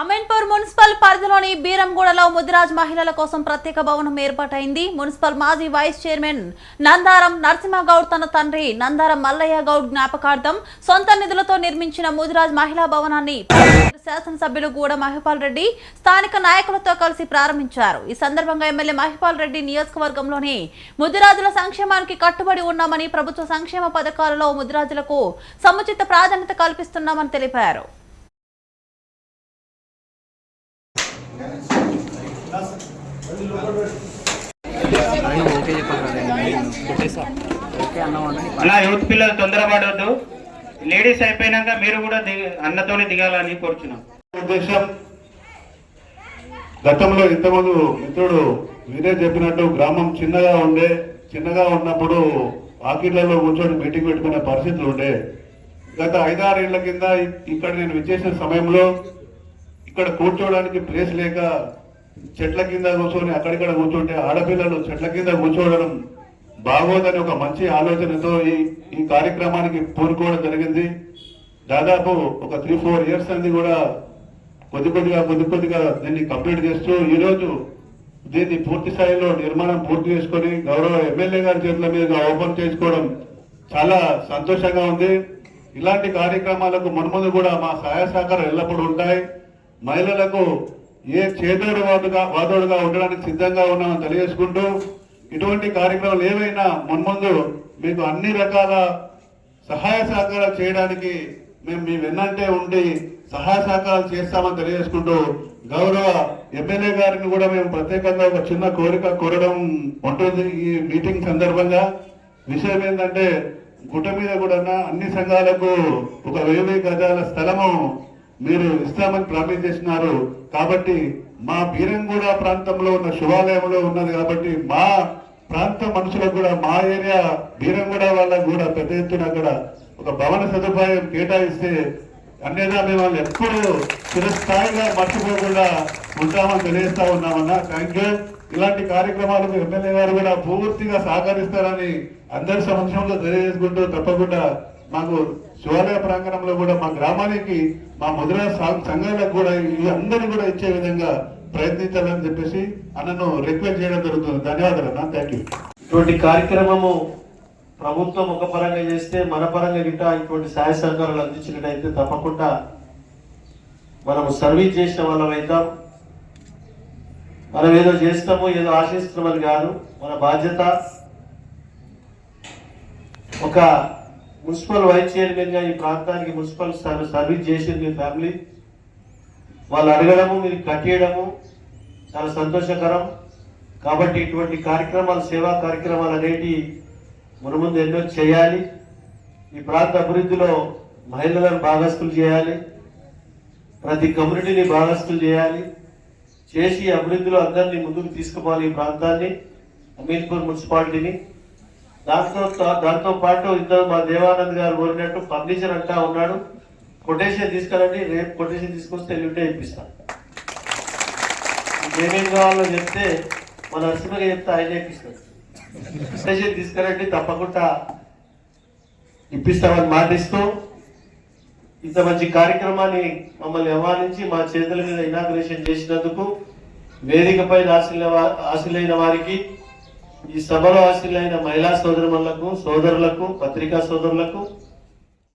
Ameenpur municipal పరిధిలోని బీరంగూడలో ముదిరాజ్ మహిళల కోసం ప్రత్యేక భవనం ఏర్పాటైంది. మున్సిపల్ మాజీ వైస్ చైర్మన్ నందారం నరసింహగౌడ్ తన తండ్రి నందారం మల్లయ్య గౌడ్ జ్ఞాపకార్థం సొంత నిధులతో నిర్మించిన ముదిరాజ్ మహిళా భవనాన్ని శాసనసభ్యులు గూడ మహిపాల్ రెడ్డి స్థానిక నాయకులతో కలిసి ప్రారంభించారు. ఈ సందర్భంగా ఎమ్మెల్యే మహిపాల్ రెడ్డి నియోజకవర్గంలోని ముదిరాజుల సంక్షేమానికి కట్టుబడి ఉన్నామని ప్రభుత్వ సంక్షేమ పథకాలలో ముదిరాజులకు సముచిత ప్రాధాన్యత కల్పిస్తున్నామని తెలిపారు. అలా యూత్ పిల్లలు తొందరపడవద్దు లేడీస్ అయిపోయినాక మీరు కూడా అన్నతోనే దిగాలని కోరుచున్నాం. ఉద్దేశం గతంలో ఇంతకుముందు మిత్రుడు మీరే చెప్పినట్టు గ్రామం చిన్నగా ఉండే చిన్నగా ఉన్నప్పుడు ఆకిళ్ళలో కూర్చొని మీటింగ్ పెట్టుకునే పరిస్థితులు ఉండే. గత ఐదారు ఏళ్ళ కింద ఇక్కడ నేను విచ్చేసిన సమయంలో ఇక్కడ కూర్చోవడానికి ప్లేస్ లేక చెట్ల కింద కూర్చొని అక్కడిక్కడ కూర్చుంటే ఆడపిల్లలు చెట్ల కింద కూర్చోవడం బాగోదని ఒక మంచి ఆలోచనతో ఈ ఈ కార్యక్రమానికి పూనుకోవడం జరిగింది. దాదాపు ఒక త్రీ ఫోర్ ఇయర్స్ అనేది కూడా కొద్ది కొద్దిగా కొద్ది కొద్దిగా దీన్ని కంప్లీట్ చేస్తూ ఈరోజు దీన్ని పూర్తి స్థాయిలో నిర్మాణం పూర్తి చేసుకొని గౌరవ ఎమ్మెల్యే గారి చేతుల మీదుగా ఓపెన్ చేసుకోవడం చాలా సంతోషంగా ఉంది. ఇలాంటి కార్యక్రమాలకు మున్ముందు కూడా మా సహాయ సహకారం ఎల్లప్పుడూ ఉంటాయి. మహిళలకు ఏ చేదోడు వాదుగా వాదోడుగా ఉండడానికి సిద్ధంగా ఉన్నామని తెలియజేసుకుంటూ ఇటువంటి కార్యక్రమాలు ఏవైనా మున్ముందు మీకు అన్ని రకాల సహాయ సహకారాలు చేయడానికి మేము మీ వెన్నంటే ఉండి సహాయ సహకారాలు చేస్తామని తెలియజేసుకుంటూ గౌరవ ఎమ్మెల్యే గారిని కూడా మేము ప్రత్యేకంగా ఒక చిన్న కోరిక కోరడం ఉంటుంది ఈ మీటింగ్ సందర్భంగా. విషయం ఏంటంటే గుట్ట మీద కూడా అన్ని సంఘాలకు ఒక వెయ్యి గజాల స్థలము మీరు ఇస్తామని ప్రామిస్ చేసినారు కాబట్టి మా బీరంగూడ ప్రాంతంలో ఉన్న శివాలయంలో ఉన్నది కాబట్టి మా ప్రాంత మనుషులకు కూడా మా ఏరియా బీరంగూడ వాళ్ళకు కూడా పెద్ద ఎత్తున అక్కడ ఒక భవన సదుపాయం కేటాయిస్తే అన్యదా మేము వాళ్ళు ఎప్పుడూ చిరస్థాయిగా మర్చిపోకుండా ఉంటామని తెలియస్తా ఉన్నామన్నా. థ్యాంక్ యూ ఇలాంటి కార్యక్రమాలకు ఎమ్మెల్యే గారు కూడా పూర్తిగా సహకరిస్తారని అందరి సమక్షంలో తెలియజేసుకుంటూ తప్పకుండా మాకు శివాలయ ప్రాంగణంలో కూడా మా గ్రామానికి మా ముద్ర సంఘాలకు కూడా ఈ కూడా ఇచ్చే విధంగా ప్రయత్నించాలని చెప్పేసి అన్నను రిక్వెస్ట్ చేయడం జరుగుతుంది. ధన్యవాదాలు అన్న. థ్యాంక్ యూ ఇటువంటి కార్యక్రమము ప్రభుత్వం ఒక పరంగా చేస్తే మన పరంగా గిట్ట ఇటువంటి సహాయ సహకారాలు అందించినట్టయితే తప్పకుండా మనము సర్వీస్ చేసిన వాళ్ళం అవుతాం. మనం ఏదో చేస్తాము ఏదో ఆశిస్తున్నామని కాదు. మన బాధ్యత ఒక మున్సిపల్ వైస్ చైర్మన్గా ఈ ప్రాంతానికి మున్సిపల్ సర్వీస్ చేసింది మీ ఫ్యామిలీ. వాళ్ళు అడగడము మీరు కట్టేయడము చాలా సంతోషకరం. కాబట్టి ఇటువంటి కార్యక్రమాలు సేవా కార్యక్రమాలు అనేటి మన ముందు ఎన్నో చేయాలి. ఈ ప్రాంత అభివృద్ధిలో మహిళలను భాగస్తులు చేయాలి. ప్రతి కమ్యూనిటీని భాగస్తులు చేయాలి. చేసి అభివృద్ధిలో అందరినీ ముందుకు తీసుకుపోవాలి ఈ ప్రాంతాన్ని. అమీర్పూర్ మున్సిపాలిటీని. దాంతో దాంతో పాటు ఇద్దరు మా దేవానంద్ గారు కోరినట్టు ఫర్నిచర్ అంటా ఉన్నాడు. కొటేషన్ తీసుకురండి రేపు కొటేషన్ తీసుకొస్తే ఎల్లుంటే ఇప్పిస్తాను ఏమేమి కావాలో చెప్తే మన నరసింహగా చెప్తే ఆయన ఇప్పిస్తాడు కొటేషన్ తీసుకురండి తప్పకుండా ఇప్పిస్తామని మాటిస్తూ ఇంత మంచి కార్యక్రమాన్ని మమ్మల్ని ఆహ్వానించి మా చేతుల మీద ఇనాగ్రేషన్ చేసినందుకు వేదికపై ఆశలైన ఆశీలైన వారికి ఈ సభలో హాజరైన మహిళా సోదరులకు సోదరులకు పత్రికా సోదరులకు